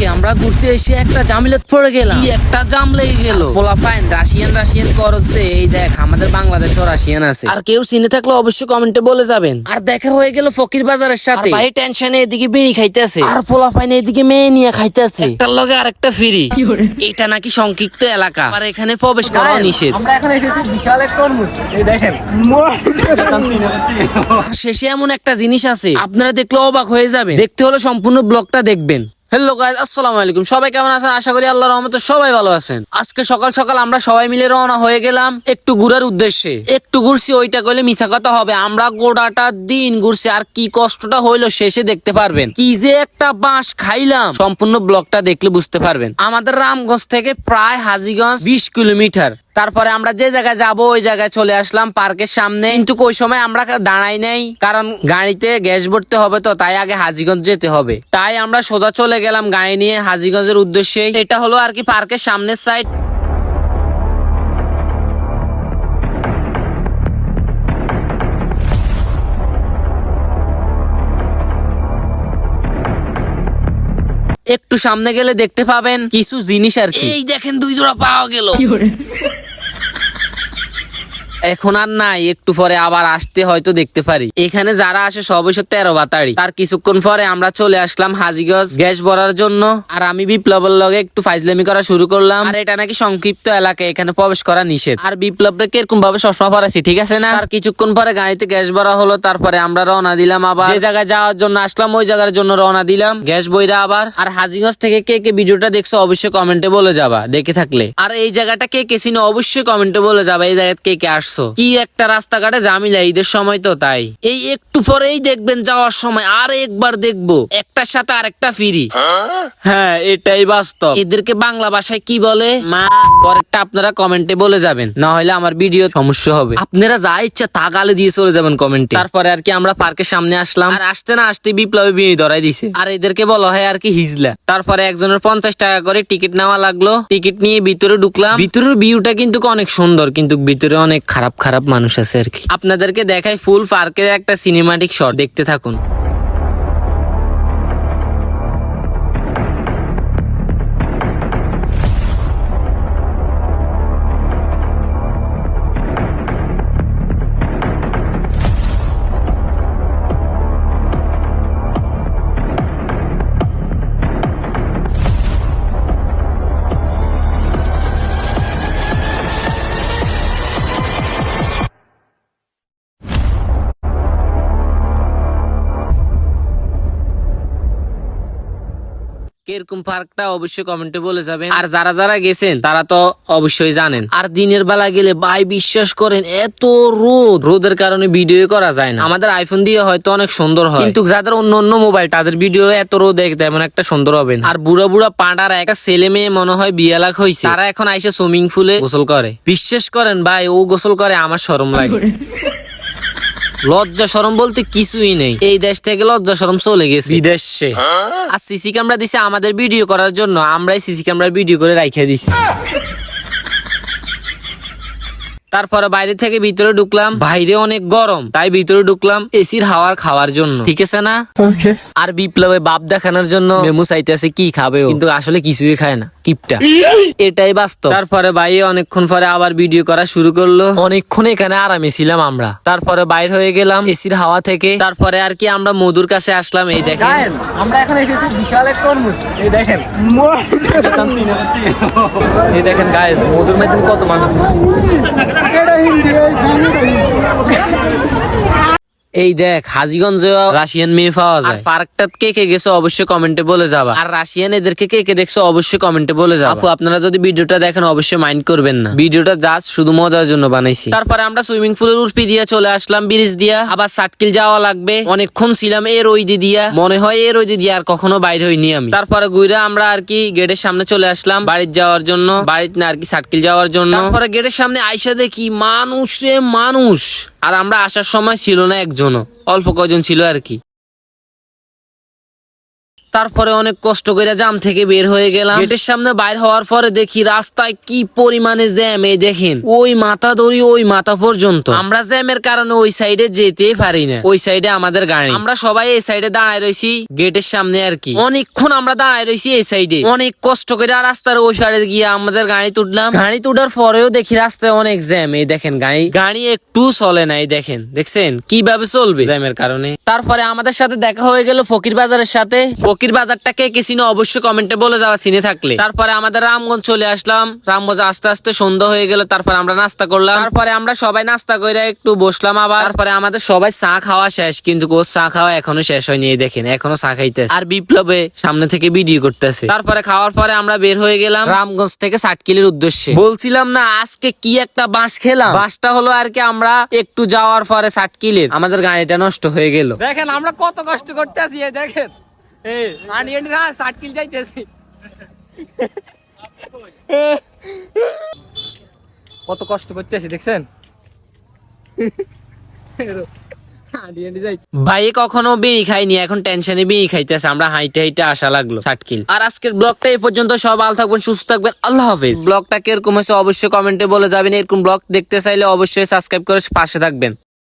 আজকে আমরা ঘুরতে এসে একটা জামিলত পড়ে গেলাম। কি একটা জাম লেগে গেল? পোলা ফাইন রাশিয়ান রাশিয়ান করছে। এই দেখ আমাদের বাংলাদেশও রাশিয়ান আছে। আর কেউ চিনে থাকলে অবশ্যই কমেন্টে বলে যাবেন। আর দেখা হয়ে গেল ফকির বাজারের সাথে। ভাই টেনশনে এদিকে বিড়ি খাইতেছে। আর পোলা ফাইন এদিকে মেয়ে নিয়ে খাইতেছে। একটার লগে আরেকটা ফ্রি এটা নাকি সংক্ষিপ্ত এলাকা। আর এখানে প্রবেশ করা নিষেধ। আমরা এখন এসেছি বিশাল এক তরমুজ। এই দেখেন। আর শেষে এমন একটা জিনিস আছে। আপনারা দেখলে অবাক হয়ে যাবে দেখতে হলে সম্পূর্ণ ব্লগটা দেখবেন। হ্যালো গাইজ আসসালামু আলাইকুম। সবাই কেমন আছেন? আশা করি আল্লাহ রহমতে সবাই ভালো আছেন। আজকে সকাল সকাল আমরা সবাই মিলে রওনা হয়ে গেলাম একটু ঘুরার উদ্দেশ্যে। একটু ঘুরছি, ওইটা কইলে মিশা কথা হবে। আমরা গোটাটা দিন ঘুরছি, আর কি কষ্টটা হইল শেষে দেখতে পারবেন। কি যে একটা বাঁশ খাইলাম। সম্পূর্ণ ব্লগটা দেখলে বুঝতে পারবেন। আমাদের রামগঞ্জ থেকে প্রায় হাজিগঞ্জ বিশ কিলোমিটার। তারপরে আমরা যে জায়গায় যাব ওই জায়গায় চলে আসলাম পার্কের সামনে। কিন্তু ওই সময় আমরা দাঁড়াই নাই কারণ গাড়িতে গ্যাস ভরতে হবে তো তাই আগে হাজিগঞ্জ যেতে হবে। তাই আমরা সোজা চলে গেলাম গাড়ি নিয়ে হাজিগঞ্জের উদ্দেশ্যে। এটা হলো আর কি পার্কের সামনের সাইড একটু সামনে গেলে দেখতে পাবেন কিছু জিনিস আর কি। এই দেখেন দুই জোড়া পাওয়া গেল। এখন আর নাই, একটু পরে আবার আসতে হয়তো দেখতে পারি। এখানে যারা আসে সবই সব তেরো বাতাড়ি। তার কিছুক্ষণ পরে আমরা চলে আসলাম হাজিগঞ্জ গ্যাস ভরার জন্য। আর আমি বিপ্লবের লগে একটু ফাইজলামি করা শুরু করলাম। আর এটা নাকি সংক্ষিপ্ত এলাকা, এখানে প্রবেশ করা নিষেধ। আর বিপ্লবটা কীরকম ভাবে চশমা পরাছি ঠিক আছে না? আর কিছুক্ষণ পরে গাড়িতে গ্যাস ভরা হলো, তারপরে আমরা রওনা দিলাম আবার। যে জায়গায় যাওয়ার জন্য আসলাম, ওই জায়গার জন্য রওনা দিলাম। গ্যাস বইরা আবার। আর হাজিগঞ্জ থেকে কে কে ভিডিওটা দেখছ অবশ্যই কমেন্টে বলে যাবা, দেখে থাকলে। আর এই জায়গাটা কে কে চিনো অবশ্যই কমেন্টে বলে যাবা, এই জায়গায় কে কে আসছো কি একটা রাস্তাঘাটে জামিলা ঈদের সময় তো তাই। এই একটু পরেই দেখবেন যাওয়ার সময় আর একবার দেখব, একটার সাথে আরেকটা ফিরি। হ্যাঁ এটাই বাস্তব। এদেরকে বাংলা ভাষায় কি বলে? মা, পরেরটা আপনারা কমেন্টে বলে যাবেন। না হলে আমার ভিডিও সমস্যা হবে। আপনারা যা ইচ্ছা তা গালে দিয়ে চলে যাবেন কমেন্টে। তারপরে আর কি আমরা পার্কের সামনে আসলাম। আর আসতে না আসতে বিপ্লবী বিড়ি ধরাই দিছে। আর এদেরকে বলা হয় আর কি হিজলা। তারপরে একজনের পঞ্চাশ টাকা করে টিকিট নেওয়া লাগল। টিকিট নিয়ে ভিতরে ঢুকলাম। ভিতরের ভিউটা কিন্তু অনেক সুন্দর, কিন্তু ভিতরে অনেক খারাপ খারাপ মানুষ আছে আর কি। আপনাদেরকে দেখাই ফুল পার্কের একটা সিনেমাটিক শট দেখতে থাকুন। কীরকম পার্কটা অবশ্যই কমেন্টে বলে যাবেন। আর যারা যারা গেছেন, তারা তো অবশ্যই জানেন। আর দিনের বেলা গেলে ভাই বিশ্বাস করেন, এত রোদ। রোদের কারণে ভিডিও করা যায় না। আমাদের আইফোন দিয়ে হয়তো অনেক সুন্দর হয়। কিন্তু যাদের অন্য অন্য মোবাইল তাদের ভিডিও এত রোদ দেখতে এমন একটা সুন্দর হবে আর বুড়া বুড়া পাঁডার একটা ছেলে মেয়ে মনে হয় বিয়ে লাখ হয়েছে তারা এখন আইসে সুইমিং পুলে গোসল করে। বিশ্বাস করেন ভাই, ও গোসল করে, আমার শরম লাগে। লজ্জা সরম বলতে কিছুই নেই। এই দেশ থেকে লজ্জা সরম চলে গেছে। বিদেশে। আর সিসি ক্যামেরা দিছে আমাদের ভিডিও করার জন্য। আমরাই সিসি ক্যামেরা ভিডিও করে রাখিয়ে দিছি। তারপরে বাইরে থেকে ভিতরে ঢুকলাম। বাইরে অনেক গরম তাই ভিতরে ঢুকলাম এসির হাওয়ার খাওয়ার জন্য। ঠিক আছে না? আর বিপ্লবে বাপ দেখানোর জন্য মেমু চাইতেছে কি খাবে ও। কিন্তু আসলে কিছুই খায় না। কিপটা এটাই বাস্তব। তারপরে বাইরে অনেকক্ষণ পরে আবার ভিডিও করা শুরু করল। অনেকক্ষণ এখানে আরামে ছিলাম আমরা। তারপরে বাইর হয়ে গেলাম এসির হাওয়া থেকে। তারপরে আর কি আমরা মধুর কাছে আসলাম এই দেখেন। আমরা এখন এসেছি বিশাল এক তরমুজ। এই দেখেন। এই দেখেন গায়ে মধুর মাধ্যমে কত মানুষ। এই দেখ হাজিগঞ্জ রাশিয়ান মেয়ে পাওয়া যায়। পার্কটা কে কে গেছো অবশ্যই কমেন্টে বলে যাবা। আর রাশিয়ান এদেরকে কে কে দেখছ অবশ্যই কমেন্টে বলে যাবা। আপু আপনারা যদি ভিডিওটা দেখেন অবশ্যই মাইন্ড করবেন না। ভিডিওটা জাস্ট শুধু মজার জন্য বানাইছি। তারপরে আমরা সুইমিং পুলের উর্পি দিয়ে চলে আসলাম ব্রিজ দিয়া। আবার সাটকিল যাওয়া লাগবে। অনেকক্ষণ ছিলাম এর ওই দিয়া। মনে হয় এর ওই দিয়া আর কখনো বাইরে হইনি আমি। তারপরে ঘুরে আমরা আর কি গেটের সামনে চলে আসলাম বাড়ির যাওয়ার জন্য। বাড়িতে না আর কি সাটকিল যাওয়ার জন্য। তারপরে গেটের সামনে আইসা দেখি মানুষ রে মানুষ। আর আমরা আসার সময় ছিল না একজনও অল্প কজন ছিল আর কি। তারপরে অনেক কষ্ট করে জাম থেকে বের হয়ে গেলাম। গেটের সামনে বাইর হওয়ার পরে দেখি রাস্তায় কি পরিমাণে জ্যাম এই দেখেন। ওই মাথা দড়ি ওই মাথা পর্যন্ত। আমরা জ্যামের কারণে ওই সাইডে যেতেই পারি না। ওই সাইডে আমাদের গাড়ি। আমরা সবাই এই সাইডে দাঁড়ায় রয়েছি গেটের সামনে আর কি। অনেকক্ষণ আমরা দাঁড়ায় রয়েছি এই সাইডে অনেক কষ্ট করে রাস্তার ওই সাইডে গিয়ে আমাদের গাড়ি তুললাম। গাড়ি তুটার পরেও দেখি রাস্তায় অনেক জ্যাম। এই দেখেন গাড়ি। গাড়ি একটু চলে নাই দেখেন। দেখছেন? কীভাবে চলবে? জ্যামের কারণে। তারপরে আমাদের সাথে দেখা হয়ে গেল ফকির বাজারের সাথে। ফকির বাজারটা কে কে চিনো অবশ্যই কমেন্টে বলে যাওয়া চিনে থাকলে। তারপরে আমাদের রামগঞ্জ চলে আসলাম। রামগঞ্জ আস্তে আস্তে সন্ধ্যা হয়ে গেল, তারপরে আমরা নাস্তা করলাম। তারপরে আমরা সবাই নাস্তা করে একটু বসলাম আবার। তারপরে আমাদের সবাই চা খাওয়া শেষ, কিন্তু ও চা খাওয়া এখনও শেষ হয়নি দেখেন, এখনও চা খাইতেছে। আর বিপ্লবে সামনে থেকে ভিডিও করতেছে। তারপরে খাওয়ার পরে আমরা বের হয়ে গেলাম রামগঞ্জ থেকে সাটকিলির উদ্দেশ্যে। বলছিলাম না, আজকে কি একটা বাঁশ খেলাম? বাঁশটা হলো আর কি আমরা একটু যাওয়ার পরে সাটকিলির। আমাদের গাড়িটা নষ্ট হয়ে গেল। দেখেন, আমরা কত কষ্ট করতে এই দেখেন। যাইতেছি কত কষ্ট করতে আছি দেখছেন ভাই কখনো বিড়ি খাইনি এখন টেনশনে বিড়ি খাইতেছে। আমরা হাইটে হাইটে আসা লাগল সাটকিল আর আজকের ব্লগটা এই পর্যন্ত সব ভালো থাকবেন সুস্থ থাকবেন আল্লাহ হাফেজ। ব্লগটা কীরকম হয়েছে অবশ্যই কমেন্টে বলে যাবেন এরকম ব্লগ দেখতে চাইলে অবশ্যই সাবস্ক্রাইব করে পাশে থাকবেন।